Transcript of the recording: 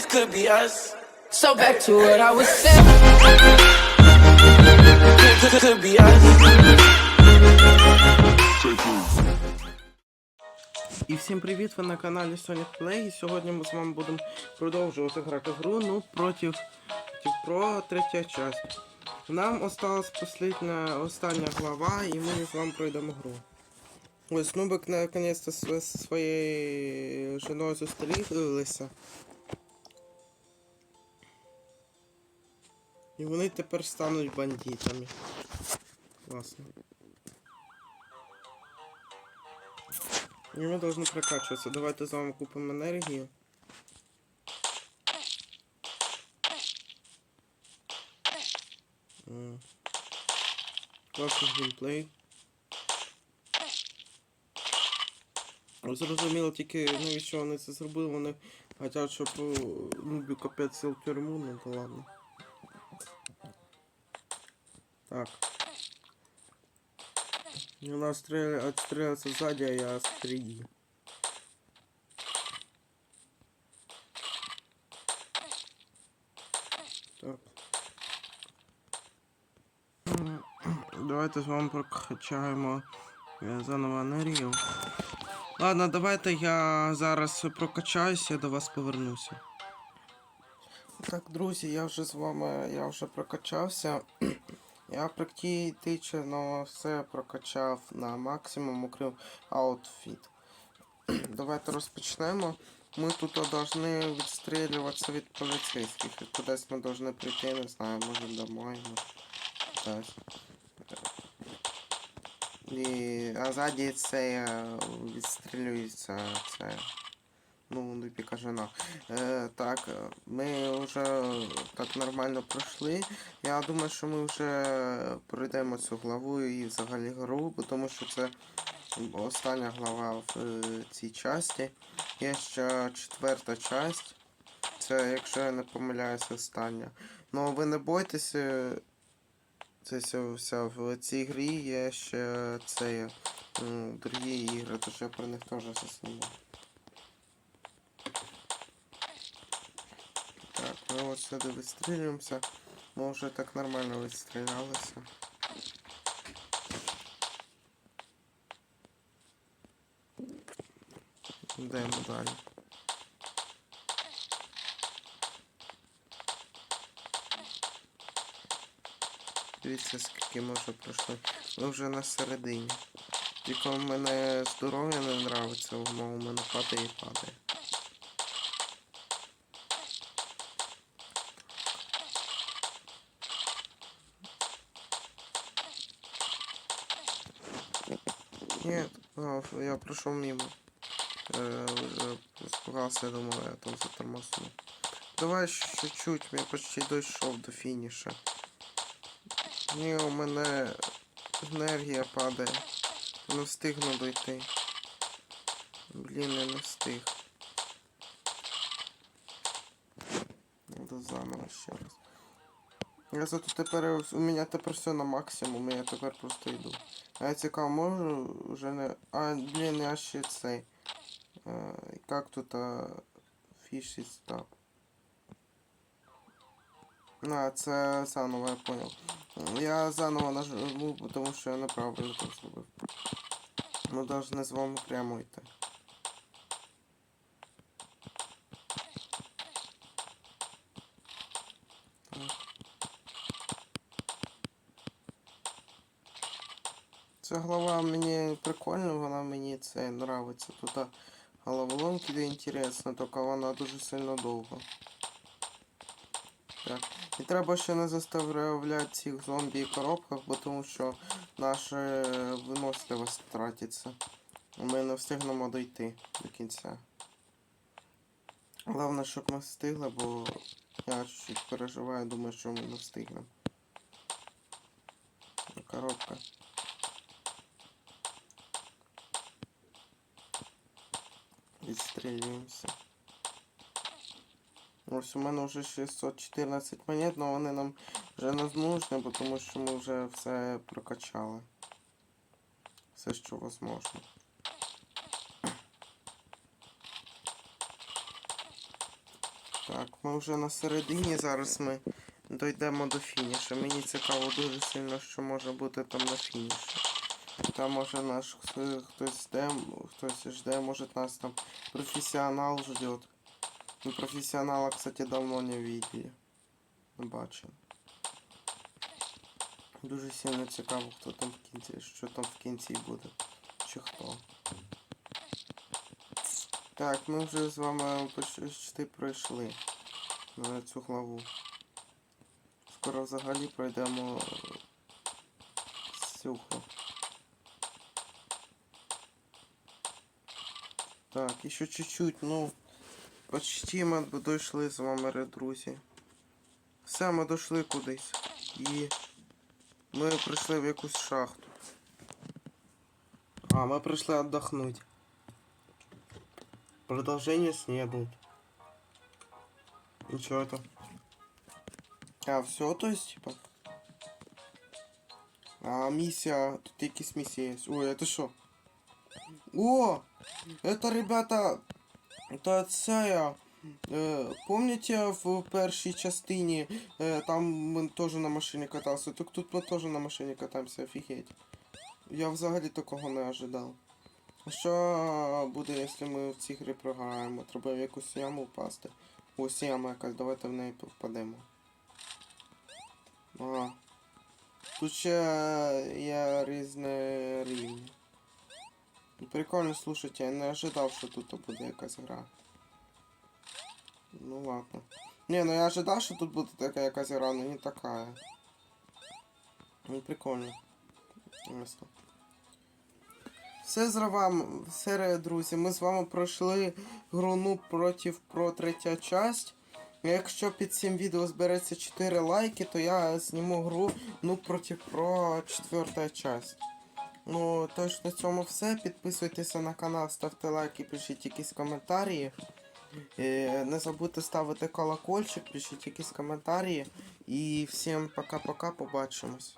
this could be us. So back to what I was saying. Could, could, could be us. І всім привіт! Ви на каналі Sonic Play. І сьогодні ми з вами будемо продовжувати грати гру ну проти про третя часть. Нам осталась последня, остання глава, і ми з вами пройдемо гру. Ось Нубик наконец-то своєю жіною зустрілися. І вони тепер стануть бандитами. Класно. И мы должны прокачиваться. Давайте з вами купимо енергію. Класний геймплей. Зрозуміло тільки навіщо вони це зробили, вони хочуть, щоб е, Нубі капець сів в тюрму, ну то ладно. Так. Нас стреля... отстреливается сзади, а я спереди. Так. Давайте з вами прокачаємо е, заново енергію. Ладно, давайте я зараз прокачаюся, до вас повернуся. Так, друзі, я вже з вами, я вже прокачався. Я практично все прокачав на максимум, окрім аутфіт. Давайте розпочнемо. Ми тут повинні відстрілюватися від поліцейських. І кудись ми повинні прийти, не знаю, може домой. І а ззаді це е, відстрілюється це. Ну, не кажана. Е, так, е, ми вже так нормально пройшли. Я думаю, що ми вже пройдемо цю главу і взагалі гру, тому що це остання глава в е, цій часті. Є ще четверта часть. Це, якщо я не помиляюся, остання. Ну ви не бойтеся. Це все, в цій грі є ще це другі ігри, тож я про них теж засніму. Так, ми от сюди відстрілюємося. Ми вже так нормально відстрілялися. Йдемо далі. Дивіться, скільки ми вже. Ми вже на середині. Тільки в мене здоров'я не нравиться, у мене падає і падає. Нет, я прошел мимо. Э, уже испугался, я думал, я там затормознул. Давай чуть-чуть, я почти дійшов до фініша. Ні, у мене енергія падає. Не встигну дойти. Блін, я не встиг. Надо заново ще раз. Я зато тепер у мене тепер все на максимум, я тепер просто йду. А я цікаво, можу вже не... А, блін, я ще цей. А, як тут а, фіші стап? А, це заново, я понял. Я заново нажму, тому що я неправильно так зробив. Ми повинні з вами прямо йти. Ця глава мені прикольна, вона мені це нравиться. Тут головоломки де інтересно, тільки вона дуже сильно довго. Так. І треба ще не заставляти цих зомбі в коробках, бо тому що наша виносливість тратиться. Ми не встигнемо дойти до кінця. Головне, щоб ми встигли, бо я чуть переживаю, думаю, що ми не встигнемо. Коробка. Відстрілюємося. Ось у мене вже 614 монет, але вони нам вже не нужні, тому що ми вже все прокачали. Все, що можливо. Так, ми вже на середині, зараз ми дійдемо до фінішу. Мені цікаво дуже сильно, що може бути там на фініші. Там може наш хто- хтось жде, хтось жде, може нас там професіонал ждет. Ну, професіонала, кстати, давно не видели. Не бачив. Дуже сильно цікаво, хто там в кінці, що там в кінці буде. Чи хто. Так, ми вже з вами почти пройшли на цю главу. Скоро взагалі пройдемо е, цю главу. Так, еще чуть-чуть, ну, почти ми б дійшли з вами, ре, друзі. Все, ми дійшли кудись. І ми прийшли в якусь шахту. А, мы пришли отдохнуть. Продолжение следует. И что это? А, все, то есть, типа? А, миссия... Тут якісь миссии есть. Ой, это что? О! Это, ребята... Это це... Е, помните в першій частині е, там ми теж на машині катався, так тут ми теж на машині катаємося, офігеть. Я взагалі такого не ожидав. Що буде, якщо ми в цій грі програємо? Треба в якусь яму впасти. Ось яма якась, давайте в неї впадемо. Ага. Тут ще є різні рівні. Прикольно, слушайте, я не ожидав, що тут буде якась гра. Ну ладно. Не, ну я ожидав, що тут буде така якась гра, но не така. Ну прикольно. Ясно. Все з вам, все, друзі, ми з вами пройшли гру ну проти про третя часть. Якщо під цим відео збереться 4 лайки, то я зніму гру ну проти про четверта часть. Ну, тож на цьому все. Підписуйтеся на канал, ставте лайки, пишіть якісь коментарі. Е, Не забудьте ставити колокольчик, пишіть якісь коментарі. І всім пока-пока, побачимось.